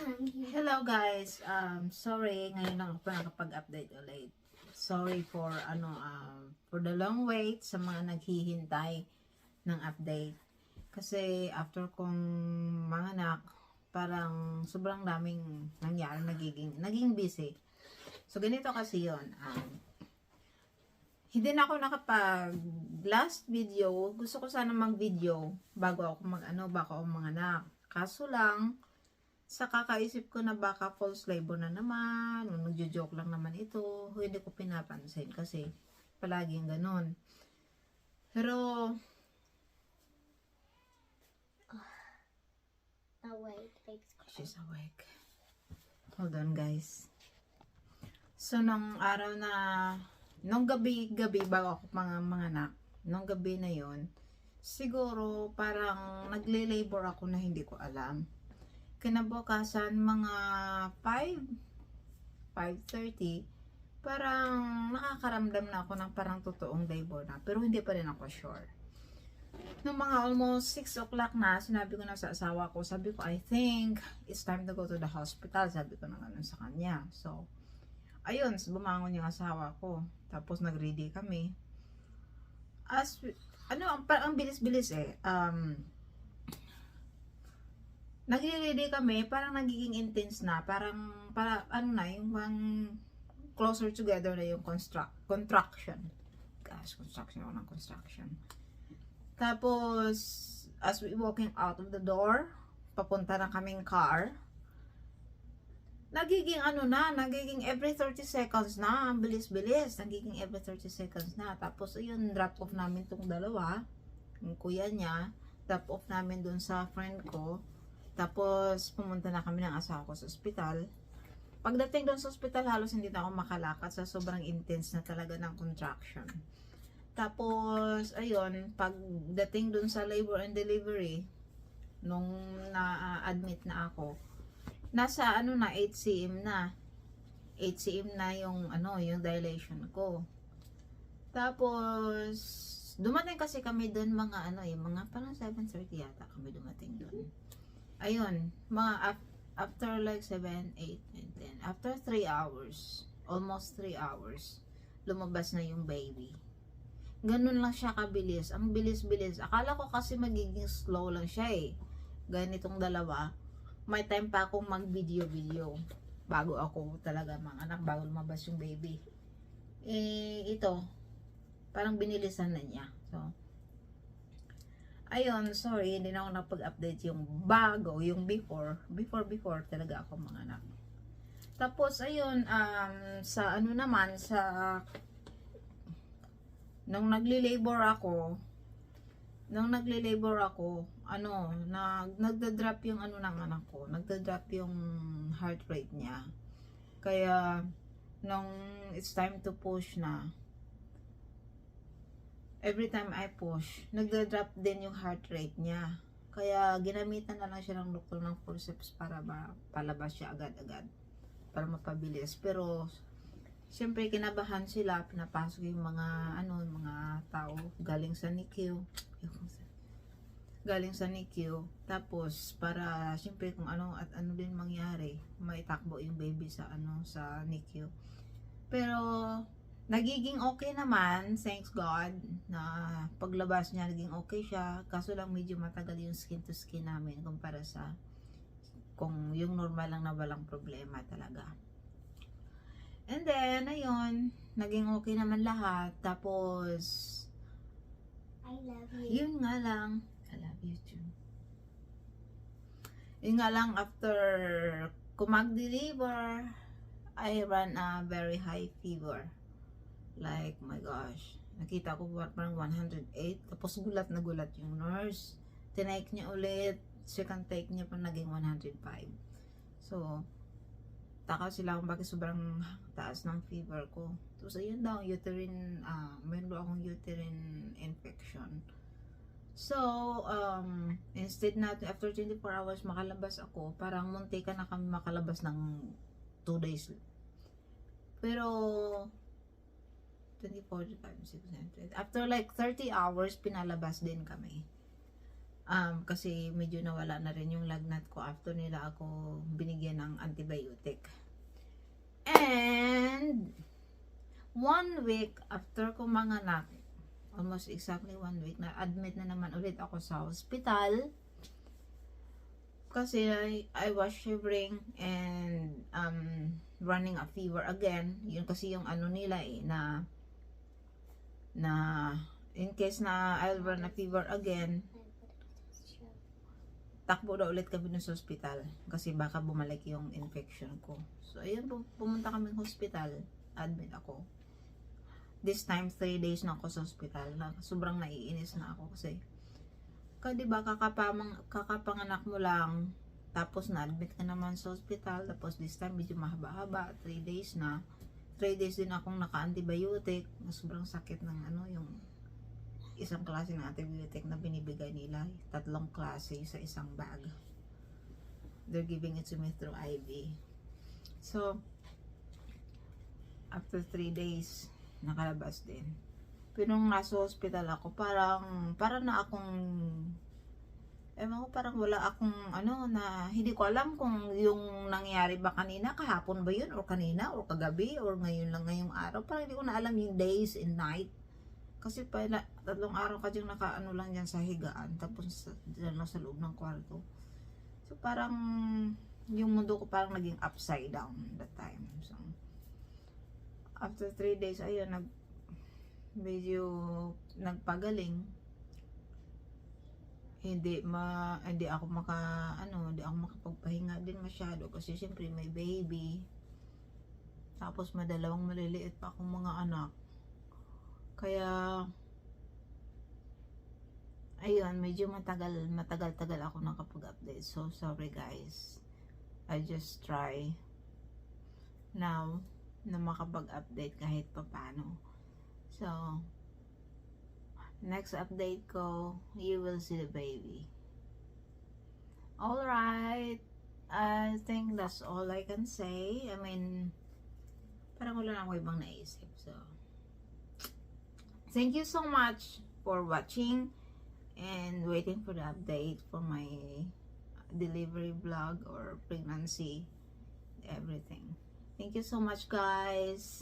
Hello guys, um, sorry, ngayon lang ako nakapag-update ulit. Sorry for ano, um, for the long wait sa mga naghihintay ng update. Kasi after kong mga anak, parang sobrang daming nangyari, nagiging, naging busy. So ganito kasi yon um, hindi na ako nakapag last video, gusto ko sana mag-video bago ako mag ano, bago ako mga anak. Kaso lang, sa kakaisip ko na baka false labor na naman, o nagjo-joke lang naman ito, hindi ko pinapansin kasi palaging ganun. Pero, Awake, thanks. she's awake. Hold on guys. So, nung araw na, nung gabi-gabi bago ako mga mga anak, nung gabi na yon siguro parang nagle-labor ako na hindi ko alam. Kinabukasan mga 5, 5.30, parang nakakaramdam na ako ng parang totoong labor na. Pero hindi pa rin ako sure. Nung mga almost 6 o'clock na, sinabi ko na sa asawa ko, sabi ko, I think it's time to go to the hospital. Sabi ko na ganun sa kanya. So, ayun, bumangon yung asawa ko. Tapos nag-ready kami. As, ano, ang, ang bilis-bilis eh. Um, nagre-ready kami, parang nagiging intense na, parang, para, ano na, yung pang closer together na yung construct, contraction. Gosh, construction ako ng construction. Tapos, as we walking out of the door, papunta na kaming car, nagiging ano na, nagiging every 30 seconds na, ang bilis-bilis, nagiging every 30 seconds na. Tapos, ayun, drop off namin tong dalawa, yung kuya niya, drop off namin dun sa friend ko, tapos, pumunta na kami ng asawa ko sa ospital. Pagdating doon sa ospital, halos hindi na ako makalakad sa sobrang intense na talaga ng contraction. Tapos, ayun, pagdating doon sa labor and delivery, nung na-admit na ako, nasa ano na, 8 cm na. 8 cm na yung, ano, yung dilation ko. Tapos, dumating kasi kami doon mga, ano, yung mga parang 7.30 yata kami dumating doon ayun, mga af- after like 7, 8, and 10, after 3 hours, almost 3 hours, lumabas na yung baby. Ganun lang siya kabilis. Ang bilis-bilis. Akala ko kasi magiging slow lang siya eh. Ganitong dalawa. May time pa akong mag-video-video. Bago ako talaga mga anak, bago lumabas yung baby. Eh, ito, parang binilisan na niya. So, ayun, sorry, hindi na ako napag-update yung bago, yung before. Before, before talaga ako mga anak. Tapos, ayun, um, sa ano naman, sa nung nagli-labor ako, nung nagli-labor ako, ano, nag, nagda-drop yung ano ng anak ko, nagda-drop yung heart rate niya. Kaya, nung it's time to push na, every time I push, nagda-drop din yung heart rate niya. Kaya ginamitan na lang siya ng doktor ng forceps para ba palabas siya agad-agad para mapabilis. Pero siyempre kinabahan sila, pinapasok yung mga ano, mga tao galing sa NICU. Galing sa NICU. Tapos para siyempre kung ano at ano din mangyari, maitakbo yung baby sa ano sa NICU. Pero nagiging okay naman, thanks God, na paglabas niya, naging okay siya. Kaso lang medyo matagal yung skin to skin namin kumpara sa kung yung normal lang na walang problema talaga. And then, ayun, naging okay naman lahat. Tapos, I love you. yun nga lang, I love you too. Yun nga lang, after ko mag-deliver, I ran a very high fever. Like, my gosh. Nakita ko parang 108. Tapos gulat na gulat yung nurse. Tinake niya ulit. Second take niya pa naging 105. So, taka sila kung bakit sobrang taas ng fever ko. Tapos ayun daw, uterine, ah, meron akong uterine infection. So, um, instead na after 24 hours makalabas ako, parang munti ka na kami makalabas ng 2 days. Pero, 24, 5, 6, 7, 8. After like 30 hours, pinalabas din kami. Um, kasi medyo nawala na rin yung lagnat ko after nila ako binigyan ng antibiotic. And, one week after ko manganak, almost exactly one week, na admit na naman ulit ako sa hospital. Kasi I, I was shivering and um, running a fever again. Yun kasi yung ano nila eh, na na in case na I'll run a fever again, takbo na ulit kami sa hospital kasi baka bumalik yung infection ko. So, ayun, pu- pumunta kami hospital. Admit ako. This time, 3 days na ako sa hospital. Na, sobrang naiinis na ako kasi ka, di ba, kakapamang, kakapanganak mo lang, tapos na-admit ka naman sa hospital, tapos this time, medyo mahaba-haba, 3 days na. 3 days din akong naka-antibiotic, na sobrang sakit ng ano, yung isang klase ng antibiotic na binibigay nila. Tatlong klase sa isang bag. They're giving it to me through IV. So, after 3 days, nakalabas din. Pero nung nasa hospital ako, parang, parang na akong, ewan ko, parang wala akong, ano, na, hindi ko alam kung yung nangyari ba kanina, kahapon ba yun, or kanina, or kagabi, or ngayon lang ngayong araw. Parang hindi ko na alam yung days and night. Kasi pala, tatlong araw ka diyang nakaano lang dyan sa higaan, tapos dyan sa loob ng kwarto. So, parang, yung mundo ko parang naging upside down that time. So, after three days, ayun, nag, medyo nagpagaling. Hindi ma hindi ako maka ano, hindi ako makapagpahinga din masyado kasi siyempre may baby. Tapos madalawang maliliit pa akong mga anak. Kaya ayun, medyo matagal matagal-tagal ako nakapag-update. So sorry guys. I just try now na makapag-update kahit papano. So, next update ko, you will see the baby. Alright. I think that's all I can say. I mean, parang wala ako ibang naisip. So, thank you so much for watching and waiting for the update for my delivery vlog or pregnancy, everything. Thank you so much, guys.